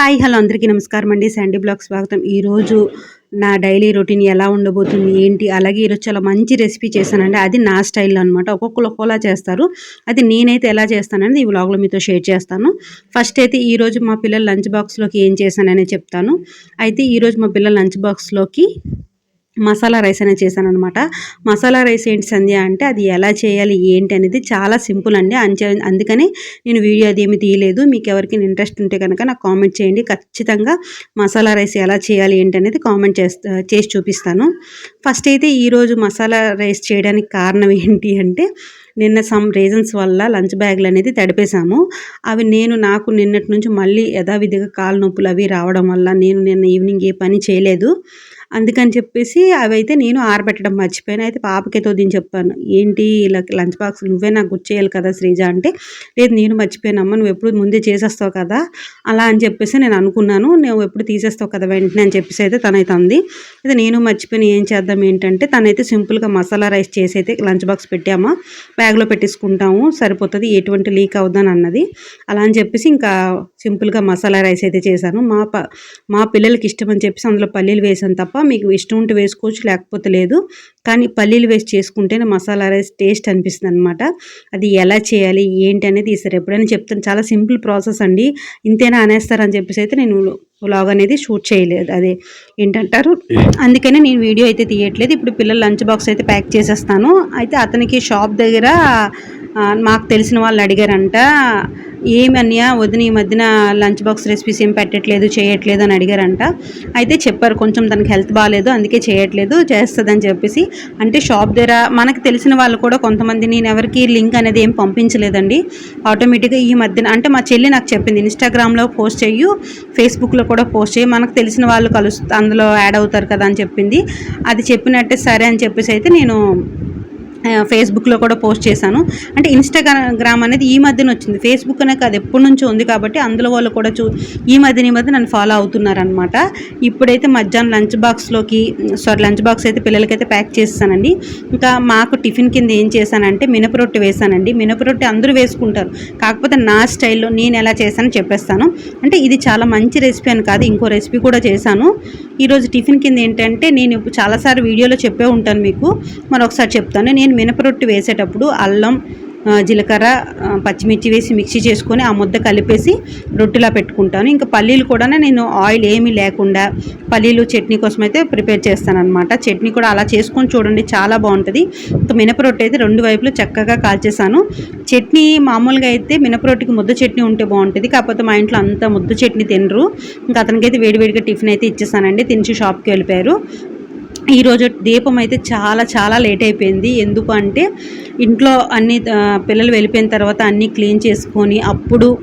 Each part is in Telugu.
హాయ్ హలో అందరికీ నమస్కారం అండి. శాండీ బ్లాగ్ స్వాగతం. ఈరోజు నా డైలీ రొటీన్ ఎలా ఉండబోతుంది ఏంటి? అలాగే ఈరోజు చాలా మంచి రెసిపీ చేశానండి. అది నా స్టైల్లో అనమాట ఒక్కొక్కరు ఒక్కోలా చేస్తారు. అది నేనైతే ఎలా చేస్తానని ఈ వ్లాగ్లో మీతో షేర్ చేస్తాను. ఫస్ట్ అయితే ఈరోజు మా పిల్లల లంచ్ బాక్స్లోకి ఏం చేశానని చెప్తాను. అయితే ఈరోజు మా పిల్లల లంచ్ బాక్స్లోకి మసాలా రైస్ అనేది చేశాను అనమాట మసాలా రైస్ ఏంటి సంధ్య అంటే అది ఎలా చేయాలి ఏంటి అనేది చాలా సింపుల్ అండి. అంచే అందుకని నేను వీడియో అది ఏమి తీయలేదు. మీకు ఎవరికి ఇంట్రెస్ట్ ఉంటే కనుక నాకు కామెంట్ చేయండి. ఖచ్చితంగా మసాలా రైస్ ఎలా చేయాలి ఏంటి అనేది కామెంట్ చేస్తా చేసి చూపిస్తాను. ఫస్ట్ అయితే ఈరోజు మసాలా రైస్ చేయడానికి కారణం ఏంటి అంటే నిన్న సమ్ రీజన్స్ వల్ల లంచ్ బ్యాగులు అనేది తడిపేశాము. అవి నేను నాకు నిన్నటి నుంచి మళ్ళీ యథావిధిగా కాలు నొప్పులు అవి రావడం వల్ల నేను నిన్న ఈవినింగ్ ఏ పని చేయలేదు. అందుకని చెప్పేసి అవి అయితే నేను ఆరబెట్టడం మర్చిపోయాను. అయితే పాపకేతో దీన్ని చెప్పాను ఏంటి ఇలా లంచ్ బాక్స్ నువ్వే నాకు గుర్తు చేయాలి కదా శ్రీజ అంటే లేదు నేను మర్చిపోయానమ్మా నువ్వు ఎప్పుడు ముందే చేసేస్తావు కదా అలా అని చెప్పేసి నేను అనుకున్నాను. నువ్వు ఎప్పుడు తీసేస్తావు కదా వెంటనే అని చెప్పేసి అయితే తనైతే అంది. అయితే నేను మర్చిపోయిన ఏం చేద్దాం? ఏంటంటే తనైతే సింపుల్గా మసాలా రైస్ చేసి అయితే లంచ్ బాక్స్ పెట్టామా బ్యాగ్లో పెట్టేసుకుంటాము సరిపోతుంది ఎటువంటి లీక్ అవుద్దని అన్నది. అలా అని చెప్పేసి ఇంకా సింపుల్గా మసాలా రైస్ అయితే చేశాను. మా ప మా పిల్లలకి ఇష్టం అని చెప్పేసి అందులో పల్లీలు వేసాను తప్ప మీకు ఇష్టం ఉంటే వేసుకోవచ్చు లేకపోతే లేదు. కానీ పల్లీలు వేసి చేసుకుంటేనే మసాలా రైస్ టేస్ట్ అనిపిస్తుంది అనమాట అది ఎలా చేయాలి ఏంటి అనేది ఈసారి ఎప్పుడైనా చెప్తాను. చాలా సింపుల్ ప్రాసెస్ అండి. ఇంతేనా అనేస్తారని చెప్పేసి అయితే నేను వ్లాగ్ అనేది షూట్ చేయలేదు. అదే ఏంటంటారు? అందుకనే నేను వీడియో అయితే తీయట్లేదు. ఇప్పుడు పిల్లల లంచ్ బాక్స్ అయితే ప్యాక్ చేసేస్తాను. అయితే అతనికి షాప్ దగ్గర మాకు తెలిసిన వాళ్ళు అడిగారంట ఏమి అన్నయ్య వదిన ఈ మధ్యన లంచ్ బాక్స్ రెసిపీస్ ఏం పెట్టట్లేదు చేయట్లేదు అని అడిగారంట. అయితే చెప్పారు కొంచెం తనకి హెల్త్ బాగాలేదు అందుకే చేయట్లేదు చేస్తుందని చెప్పేసి. అంటే షాప్ దగ్గర మనకు తెలిసిన వాళ్ళు కూడా కొంతమంది నేను ఎవరికి లింక్ అనేది ఏం పంపించలేదండి. ఆటోమేటిక్గా ఈ మధ్యన అంటే మా చెల్లి నాకు చెప్పింది ఇన్స్టాగ్రామ్లో పోస్ట్ చెయ్యు ఫేస్బుక్లో కూడా పోస్ట్ చేయి. మనకు తెలిసిన వాళ్ళు కలుస్తూ అందులో యాడ్ అవుతారు కదా అని చెప్పింది. అది చెప్పినట్టే సరే అని చెప్పేసి అయితే నేను ఫేస్బుక్లో కూడా పోస్ట్ చేశాను. అంటే ఇన్స్టాగ్రామ్ అనేది ఈ మధ్యన వచ్చింది. ఫేస్బుక్ అనేది అది ఎప్పటి నుంచో ఉంది కాబట్టి అందులో వాళ్ళు కూడా చూ ఈ మధ్యన ఈ మధ్య నన్ను ఫాలో అవుతున్నారనమాట ఇప్పుడైతే మధ్యాహ్నం లంచ్ బాక్స్లోకి సారీ లంచ్ బాక్స్ అయితే పిల్లలకైతే ప్యాక్ చేస్తానండి ఇంకా మాకు టిఫిన్ కింద ఏం చేశానంటే మినపరొట్టి వేసానండి. మినపరొట్టి అందరూ వేసుకుంటారు. కాకపోతే నా స్టైల్లో నేను ఎలా చేశానో చెప్పేస్తాను. అంటే ఇది చాలా మంచి రెసిపీ అని కాదు ఇంకో రెసిపీ కూడా చేశాను. ఈరోజు టిఫిన్ కింద ఏంటంటే నేను చాలాసార్లు వీడియోలో చెప్పే ఉంటాను మీకు. మరొకసారి చెప్తాను. నేను నేను మినపరొట్టు వేసేటప్పుడు అల్లం జీలకర్ర పచ్చిమిర్చి వేసి మిక్సీ చేసుకొని ఆ ముద్ద కలిపేసి రొట్టెలా పెట్టుకుంటాను. ఇంకా పల్లీలు కూడా నేను ఆయిల్ ఏమీ లేకుండా పల్లీలు చట్నీ కోసం అయితే ప్రిపేర్ చేస్తానమాట చట్నీ కూడా అలా చేసుకొని చూడండి చాలా బాగుంటుంది. ఇంకా మినపరొట్టి అయితే రెండు వైపులు చక్కగా కాల్చేసాను చట్నీ మామూలుగా అయితే మినపరొట్టికి ముద్ద చట్నీ ఉంటే బాగుంటుంది. కాకపోతే మా ఇంట్లో అంత ముద్ద చట్నీ తినరు. ఇంకా అతనికైతే వేడివేడిగా టిఫిన్ అయితే ఇచ్చేసానండి. తినిచి షాప్కి వెళ్ళిపోయారు. ఈరోజు దీపం అయితే చాలా చాలా లేట్ అయిపోయింది. ఎందుకు అంటే ఇంట్లో అన్ని పిల్లలు వెళ్ళిపోయిన తర్వాత అన్నీ క్లీన్ చేసుకొని అప్పుడు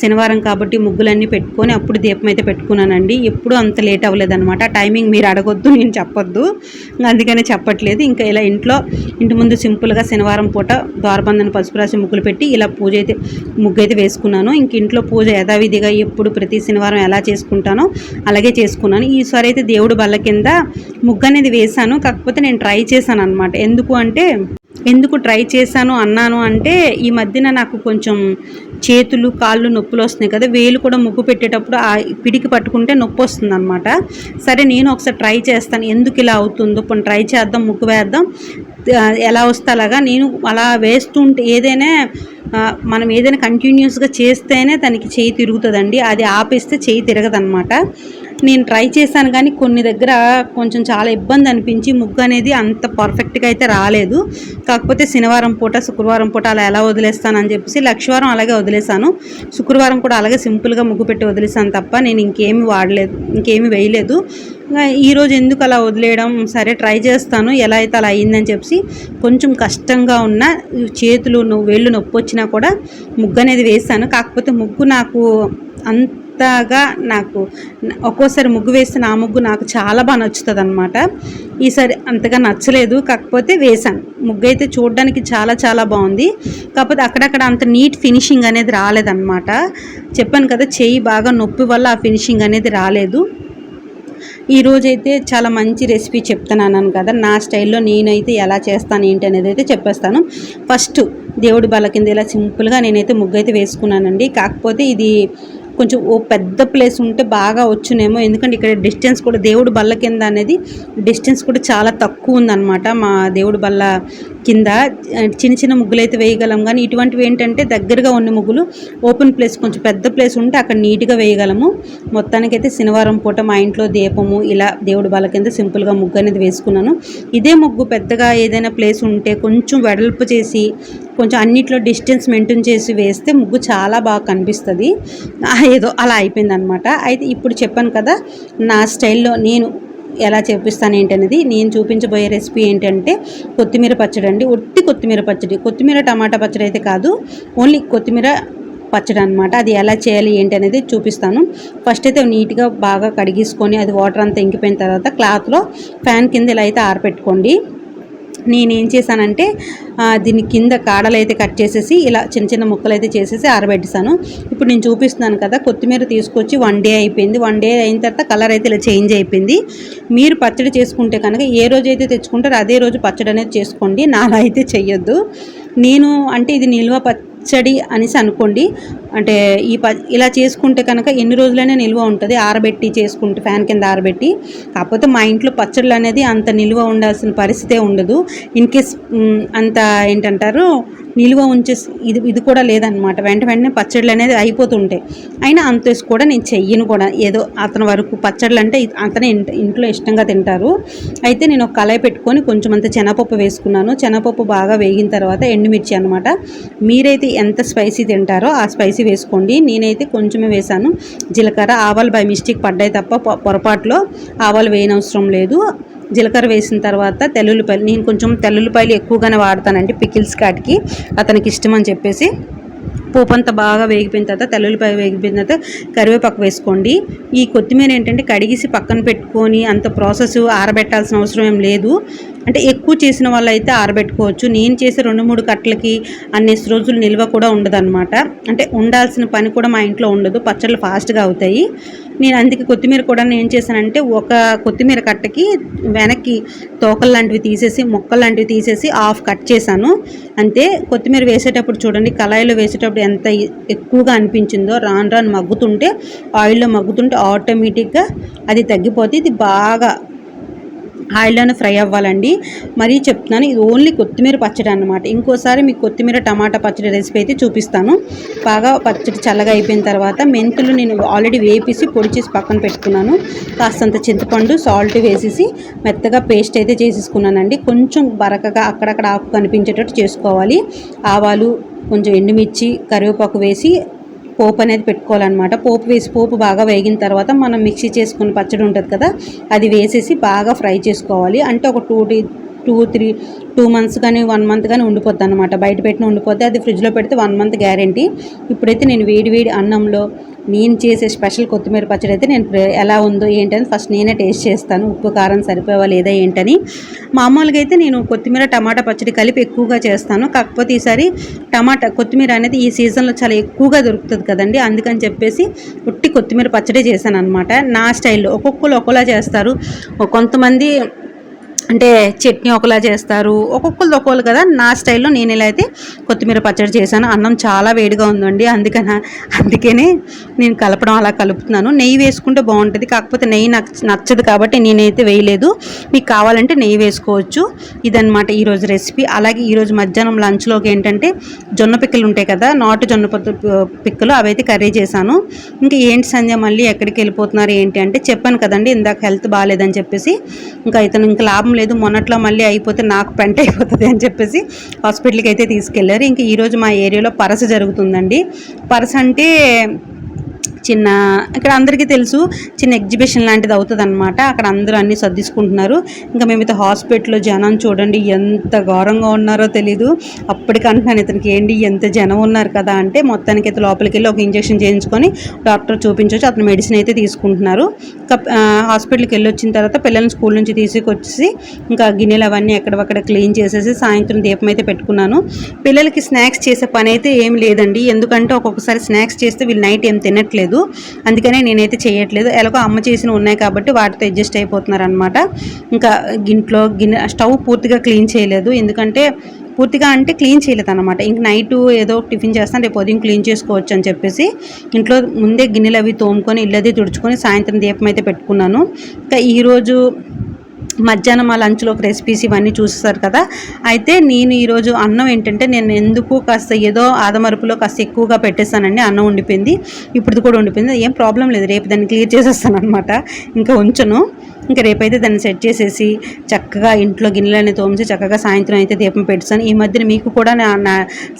శనివారం కాబట్టి ముగ్గులన్నీ పెట్టుకొని అప్పుడు దీపం అయితే పెట్టుకున్నానండి. ఎప్పుడు అంత లేట్ అవ్వలేదన్నమాట. టైమింగ్ మీరు అడగొద్దు నేను చెప్పొద్దు. అందుకనే చెప్పట్లేదు. ఇంకా ఇలా ఇంట్లో ఇంటి ముందు సింపుల్గా శనివారం పూట ద్వారబంధన పసుపు రాసి ముగ్గులు పెట్టి ఇలా పూజ అయితే ముగ్గు అయితే వేసుకున్నాను. ఇంక ఇంట్లో పూజ యథావిధిగా ఎప్పుడు ప్రతి శనివారం ఎలా చేసుకుంటానో అలాగే చేసుకున్నాను. ఈసారి అయితే దేవుడు బల్ల కింద ముగ్గు అనేది వేశాను. కాకపోతే నేను ట్రై చేశాను అనమాట ఎందుకు అంటే ఎందుకు ట్రై చేశాను అన్నాను అంటే ఈ మధ్యన నాకు కొంచెం చేతులు కాళ్ళు నొప్పులు వస్తున్నాయి కదా వేలు కూడా ముగ్గు పెట్టేటప్పుడు ఆ పిడికి పట్టుకుంటే నొప్పి వస్తుంది అనమాట సరే నేను ఒకసారి ట్రై చేస్తాను. ఎందుకు ఇలా అవుతుందో కొన్ని ట్రై చేద్దాం ముగ్గు వేద్దాం. ఎలా వస్తే అలాగా? నేను అలా వేస్తుంటే ఏదైనా మనం ఏదైనా కంటిన్యూస్గా చేస్తేనే తనకి చేయి తిరుగుతుందండి. అది ఆపేస్తే చేయి తిరగదనమాట నేను ట్రై చేశాను కానీ కొన్ని దగ్గర కొంచెం చాలా ఇబ్బంది అనిపించి ముగ్గు అనేది అంత పర్ఫెక్ట్గా అయితే రాలేదు. కాకపోతే శనివారం పూట శుక్రవారం పూట అలా ఎలా వదిలేస్తానని చెప్పేసి లక్షవారం అలాగే వదిలేశాను. శుక్రవారం కూడా అలాగే సింపుల్గా ముగ్గు పెట్టి వదిలేసాను తప్ప నేను ఇంకేమి వాడలేదు ఇంకేమి వేయలేదు. ఈరోజు ఎందుకు అలా వదిలేయడం? సరే ట్రై చేస్తాను. ఎలా అయితే అలా అయిందని చెప్పి కొంచెం కష్టంగా ఉన్న చేతులు వేళ్ళు నొప్పి వచ్చినా కూడా ముగ్గు అనేది వేసాను కాకపోతే ముగ్గు నాకు అంత కొత్తగా నాకు ఒక్కోసారి ముగ్గు వేస్తే ఆ ముగ్గు నాకు చాలా బాగా నచ్చుతుంది అనమాట ఈసారి అంతగా నచ్చలేదు కాకపోతే వేశాను. ముగ్గు అయితే చూడడానికి చాలా చాలా బాగుంది కాకపోతే అక్కడక్కడ అంత నీట్ ఫినిషింగ్ అనేది రాలేదన్నమాట. చెప్పాను కదా చెయ్యి బాగా నొప్పి వల్ల ఆ ఫినిషింగ్ అనేది రాలేదు. ఈరోజైతే చాలా మంచి రెసిపీ చెప్తున్నాను కదా నా స్టైల్లో నేనైతే ఎలా చేస్తాను ఏంటి అనేది అయితే చెప్పేస్తాను. ఫస్ట్ దేవుడి బల కింద ఇలా సింపుల్గా నేనైతే ముగ్గు అయితే వేసుకున్నానండి. కాకపోతే ఇది కొంచెం ఓ పెద్ద ప్లేస్ ఉంటే బాగా వచ్చునేమో. ఎందుకంటే ఇక్కడ డిస్టెన్స్ కూడా దేవుడు బల్ల కింద అనేది డిస్టెన్స్ కూడా చాలా తక్కువ ఉందన్నమాట మా దేవుడు బల్ల కింద. చిన్న చిన్న ముగ్గులు అయితే వేయగలం. కానీ ఇటువంటివి ఏంటంటే దగ్గరగా ఉన్న ముగ్గులు ఓపెన్ ప్లేస్ కొంచెం పెద్ద ప్లేస్ ఉంటే అక్కడ నీట్గా వేయగలము. మొత్తానికైతే శనివారం పూట మా ఇంట్లో దీపము ఇలా దేవుడు బల్ల కింద సింపుల్గా ముగ్గు అనేది వేసుకున్నాను. ఇదే ముగ్గు పెద్దగా ఏదైనా ప్లేస్ ఉంటే కొంచెం వెడల్పు చేసి కొంచెం అన్నిట్లో డిస్టెన్స్ మెయింటైన్ చేసి వేస్తే ముగ్గు చాలా బాగా కనిపిస్తుంది. ఏదో అలా అయిపోయింది అనమాట అయితే ఇప్పుడు చెప్పాను కదా నా స్టైల్లో నేను ఎలా చేపిస్తాను ఏంటనేది నేను చూపించబోయే రెసిపీ ఏంటంటే కొత్తిమీర పచ్చడి అండి. ఒట్టి కొత్తిమీర పచ్చడి. కొత్తిమీర టమాటా పచ్చడి అయితే కాదు ఓన్లీ కొత్తిమీర పచ్చడి అనమాట అది ఎలా చేయాలి ఏంటి అనేది చూపిస్తాను. ఫస్ట్ అయితే నీట్గా బాగా కడిగేసుకొని అది వాటర్ అంతా ఇంకిపోయిన తర్వాత క్లాత్లో ఫ్యాన్ కింద ఇలా అయితే ఆరపెట్టుకోండి. నేనేం చేశానంటే దీని కింద కాడలు అయితే కట్ చేసేసి ఇలా చిన్న చిన్న ముక్కలు అయితే చేసేసి ఆరబెట్టేసాను ఇప్పుడు నేను చూపిస్తున్నాను కదా కొత్తిమీర తీసుకొచ్చి వన్ డే అయిపోయింది. వన్ డే అయిన తర్వాత కలర్ అయితే ఇలా చేంజ్ అయిపోయింది. మీరు పచ్చడి చేసుకుంటే కనుక ఏ రోజు అయితే తెచ్చుకుంటారో అదే రోజు పచ్చడి అనేది చేసుకోండి. నాలా అయితే చెయ్యొద్దు. నేను అంటే ఇది నిల్వ పచ్చడి అనేసి అనుకోండి. అంటే ఈ ప ఇలా చేసుకుంటే కనుక ఎన్ని రోజులైనా నిల్వ ఉంటుంది. ఆరబెట్టి చేసుకుంటే ఫ్యాన్ కింద ఆరబెట్టి. కాకపోతే మా ఇంట్లో పచ్చళ్ళు అనేది అంత నిల్వ ఉండాల్సిన పరిస్థితే ఉండదు. ఇన్ కేస్ అంత ఏంటంటారు? నిలువ ఉంచే ఇది ఇది కూడా లేదనమాట వెంట వెంటనే పచ్చళ్ళు అనేది అయిపోతుంటాయి. అయినా అంతేసి కూడా నేను చెయ్యను కూడా. ఏదో అతని వరకు పచ్చళ్ళు అంటే అతనే ఇంట్లో ఇష్టంగా తింటారు. అయితే నేను ఒక కళాయి పెట్టుకొని కొంచెం అంత శనగపప్పు వేసుకున్నాను. శనగపప్పు బాగా వేగిన తర్వాత ఎండుమిర్చి అనమాట మీరైతే ఎంత స్పైసీ తింటారో ఆ స్పైసీ వేసుకోండి. నేనైతే కొంచెమే వేసాను. జీలకర్ర ఆవాలు బై మిస్టేక్ పడ్డాయి తప్ప పొరపాటులో ఆవాలు వేయనవసరం లేదు. జీలకర్ర వేసిన తర్వాత తెల్లుల్లిపాయలు నేను కొంచెం తెల్లుల్లిపాయలు ఎక్కువగానే వాడతానండి పికిల్స్ కాటికి. అతనికి ఇష్టం అని చెప్పేసి పోపు అంతా బాగా వేగిపోయిన తర్వాత తెల్లుల్లిపాయ వేగిపోయిన తర్వాత కరివేపాకు వేసుకోండి. ఈ కొత్తిమీర ఏంటంటే కడిగిసి పక్కన పెట్టుకొని అంత ప్రాసెస్ ఆరబెట్టాల్సిన అవసరం ఏం లేదు. అంటే ఎక్కువ చేసిన వాళ్ళు అయితే ఆరబెట్టుకోవచ్చు. నేను చేసే రెండు మూడు కట్టలకి అన్నేసి రోజులు నిల్వ కూడా ఉండదన్నమాట. అంటే ఉండాల్సిన పని కూడా మా ఇంట్లో ఉండదు. పచ్చళ్ళు ఫాస్ట్గా అవుతాయి. నేను అందుకే కొత్తిమీర కూడా నేను ఏం చేశానంటే ఒక కొత్తిమీర కట్టకి వెనక్కి తోకలు లాంటివి తీసేసి మొక్కలు లాంటివి తీసేసి ఆఫ్ కట్ చేశాను. అంతే కొత్తిమీర వేసేటప్పుడు చూడండి కళాయిలో వేసేటప్పుడు ఎంత ఎక్కువగా అనిపించిందో రాను రాను మగ్గుతుంటే ఆయిల్లో మగ్గుతుంటే ఆటోమేటిక్గా అది తగ్గిపోతే ఇది బాగా ఆయిల్లోనే ఫ్రై అవ్వాలండి. మరీ చెప్తున్నాను ఇది ఓన్లీ కొత్తిమీర పచ్చడి అనమాట ఇంకోసారి మీకు కొత్తిమీర టమాటా పచ్చడి రెసిపీ అయితే చూపిస్తాను. బాగా పచ్చడి చల్లగా అయిపోయిన తర్వాత మెంతులు నేను ఆల్రెడీ వేపేసి పొడి చేసి పక్కన పెట్టుకున్నాను. కాస్తంత చింతపండు సాల్ట్ వేసేసి మెత్తగా పేస్ట్ అయితే చేసేసుకున్నానండి. కొంచెం బరకగా అక్కడక్కడ ఆకు కనిపించేటట్టు చేసుకోవాలి. ఆవాలు కొంచెం ఎండుమిర్చి కరివేపాకు వేసి పోపు అనేది పెట్టుకోవాలన్నమాట. పోపు వేసి పోపు బాగా వేగిన తర్వాత మనం మిక్సీ చేసుకున్న పచ్చడి ఉంటుంది కదా అది వేసేసి బాగా ఫ్రై చేసుకోవాలి. అంటే ఒక two two two three two months కానీ వన్ మంత్ కానీ ఉండిపోద్ది అనమాట బయట పెట్టిన ఉండిపోతే అది ఫ్రిడ్జ్లో పెడితే వన్ మంత్ గ్యారంటీ. ఇప్పుడైతే నేను వేడి వేడి అన్నంలో నేను చేసే స్పెషల్ కొత్తిమీర పచ్చడి అయితే నేను ఎలా ఉందో ఏంటని ఫస్ట్ నేనే టేస్ట్ చేస్తాను. ఉప్పు కారం సరిపోవా లేదా ఏంటని. మామూలుగా అయితే నేను కొత్తిమీర టమాటా పచ్చడి కలిపి ఎక్కువగా చేస్తాను. కాకపోతే ఈసారి టమాటా కొత్తిమీర అనేది ఈ సీజన్లో చాలా ఎక్కువగా దొరుకుతుంది కదండి. అందుకని చెప్పేసి ఉట్టి కొత్తిమీర పచ్చడి చేశాను అనమాట నా స్టైల్లో ఒక్కొక్కరు ఒకలా చేస్తారు. కొంతమంది అంటే చట్నీ ఒకలా చేస్తారు. ఒక్కొక్కరు ఒక్కొక్కరు కదా. నా స్టైల్లో నేను ఇలా అయితే కొత్తిమీర పచ్చడి చేశాను. అన్నం చాలా వేడిగా ఉందండి. అందుకని అందుకనే నేను కలపడం అలా కలుపుతున్నాను. నెయ్యి వేసుకుంటే బాగుంటుంది. కాకపోతే నెయ్యి నాకు నచ్చదు కాబట్టి నేనైతే వేయలేదు. మీకు కావాలంటే నెయ్యి వేసుకోవచ్చు. ఇదనమాట ఈరోజు రెసిపీ. అలాగే ఈరోజు మధ్యాహ్నం లంచ్లోకి ఏంటంటే జొన్న పిక్కలు ఉంటాయి కదా. నాటు జొన్న పిక్కలు అవైతే కర్రీ చేశాను. ఇంకా ఏంటి సంధ్య మళ్ళీ ఎక్కడికి వెళ్ళిపోతున్నారు ఏంటి అంటే చెప్పాను కదండి. ఇందాక హెల్త్ బాగాలేదని చెప్పేసి. ఇంకా ఇతను ఇంకా లాభం లేదు మొన్నట్లో మళ్ళీ అయిపోతే నాకు పెంట అయిపోతుంది అని చెప్పేసి హాస్పిటల్కి అయితే తీసుకెళ్ళారు. ఇంకా ఈరోజు మా ఏరియాలో పరస జరుగుతుందండి. పరస అంటే చిన్న ఇక్కడ అందరికీ తెలుసు చిన్న ఎగ్జిబిషన్ లాంటిది అవుతుంది అనమాట అక్కడ అందరూ అన్నీ సర్దిసుకుంటున్నారు. ఇంకా మేమైతే హాస్పిటల్లో జనం చూడండి ఎంత ఘోరంగా ఉన్నారో తెలీదు. అప్పటికంటున్నాను ఇతనికి ఏంటి ఎంత జనం ఉన్నారు కదా? అంటే మొత్తానికి అయితే లోపలికి వెళ్ళి ఒక ఇంజక్షన్ చేయించుకొని డాక్టర్ చూపించవచ్చు అతను మెడిసిన్ అయితే తీసుకుంటున్నారు. హాస్పిటల్కి వెళ్ళి వచ్చిన తర్వాత పిల్లల్ని స్కూల్ నుంచి తీసుకొచ్చేసి ఇంకా గిన్నెలు అవన్నీ ఎక్కడక్కడ క్లీన్ చేసేసి సాయంత్రం దీపం అయితే పెట్టుకున్నాను. పిల్లలకి స్నాక్స్ చేసే పని అయితే ఏం లేదండి. ఎందుకంటే ఒక్కొక్కసారి స్నాక్స్ చేస్తే వీళ్ళు నైట్ ఏం తినట్లేదు. కాదు అందుకనే నేనైతే చేయట్లేదు. ఎలాగో అమ్మ చేసిన ఉన్నాయి కాబట్టి వాటితో అడ్జస్ట్ అయిపోతున్నారు అనమాట ఇంకా గింట్లో గిన్నె స్టవ్ పూర్తిగా క్లీన్ చేయలేదు. ఎందుకంటే పూర్తిగా అంటే క్లీన్ చేయలేదు అనమాట ఇంక నైట్ ఏదో టిఫిన్ చేస్తాను రేపు ఉదయం క్లీన్ చేసుకోవచ్చు అని చెప్పేసి ఇంట్లో ముందే గిన్నెలు అవి తోముకొని ఇల్లు అది తుడుచుకొని సాయంత్రం దీపం అయితే పెట్టుకున్నాను. ఇంకా ఈరోజు మధ్యాహ్నం ఆ లంచ్లో రెసిపీస్ ఇవన్నీ చూస్తారు కదా. అయితే నేను ఈరోజు అన్నం ఏంటంటే నేను ఎందుకు కాస్త ఏదో ఆదమరుపులో కాస్త ఎక్కువగా పెట్టేస్తానండి అన్నం ఉండిపోయింది. ఇప్పుడు కూడా ఉండిపోయింది. ఏం ప్రాబ్లం లేదు రేపు దాన్ని క్లియర్ చేసేస్తాను అనమాట ఇంకా ఉంచను. ఇంకా రేపైతే దాన్ని సెట్ చేసేసి చక్కగా ఇంట్లో గిన్నెలని తోమిసి చక్కగా సాయంత్రం అయితే దీపం పెట్టుతాను ఈ మధ్యన మీకు కూడా నా నా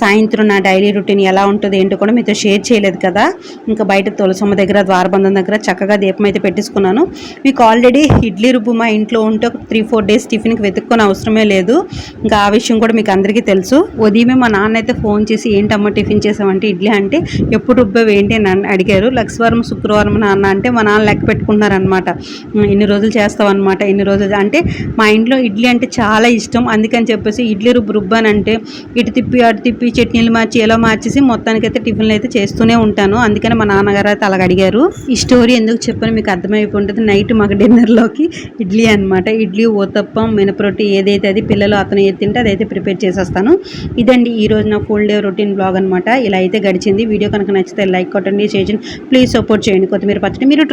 సాయంత్రం నా డైలీ రొటీన్ ఎలా ఉంటుంది ఏంటో కూడా మీతో షేర్ చేయలేదు కదా. ఇంకా బయట తులసమ్మ దగ్గర ద్వారబంధం దగ్గర చక్కగా దీపం అయితే పెట్టేసుకున్నాను మీకు ఆల్రెడీ ఇడ్లీ రుబ్బు మా ఇంట్లో ఉంటే ఒక త్రీ ఫోర్ డేస్ టిఫిన్కి వెతుక్కునే అవసరమే లేదు. ఇంకా ఆ విషయం కూడా మీకు అందరికీ తెలుసు. ఉదయమే మా నాన్న అయితే ఫోన్ చేసి ఏంటమ్మా టిఫిన్ చేసామంటే ఇడ్లీ? అంటే ఎప్పుడు రుబ్బేవి ఏంటి? అని అడిగారు. లక్ష్వారం శుక్రవారం నాన్న అంటే మా నాన్న లెక్క పెట్టుకున్నారనమాట ఇన్ని రోజులు చేస్తావు అనమాట ఇన్ని రోజులు. అంటే మా ఇంట్లో ఇడ్లీ అంటే చాలా ఇష్టం. అందుకని చెప్పేసి ఇడ్లీ రుబ్బు రుబ్బానంటే ఇటు తిప్పి అటు తిప్పి చట్నీలు మార్చి ఎలా మార్చేసి మొత్తానికైతే టిఫిన్లు అయితే చేస్తూనే ఉంటాను. అందుకని మా నాన్నగారు అయితే అలాగ అడిగారు. ఈ స్టోరీ ఎందుకు చెప్పని? మీకు అర్థమైపోతుంది నైట్ మాకు డిన్నర్లోకి ఇడ్లీ అనమాట ఇడ్లీ ఓతప్పం మినపరొట్టి ఏదైతే అది పిల్లలు అతను ఏది తింటే అదైతే ప్రిపేర్ చేసేస్తాను. ఇదండి ఈ రోజు నా ఫుల్ డే రొటీన్ బ్లాగ్ అనమాట ఇలా అయితే గడిచింది. వీడియో కనుక నచ్చితే లైక్ కొట్టండి చేయండి. ప్లీజ్ సపోర్ట్ చేయండి. కొత్తిమీర పచ్చడి మీరు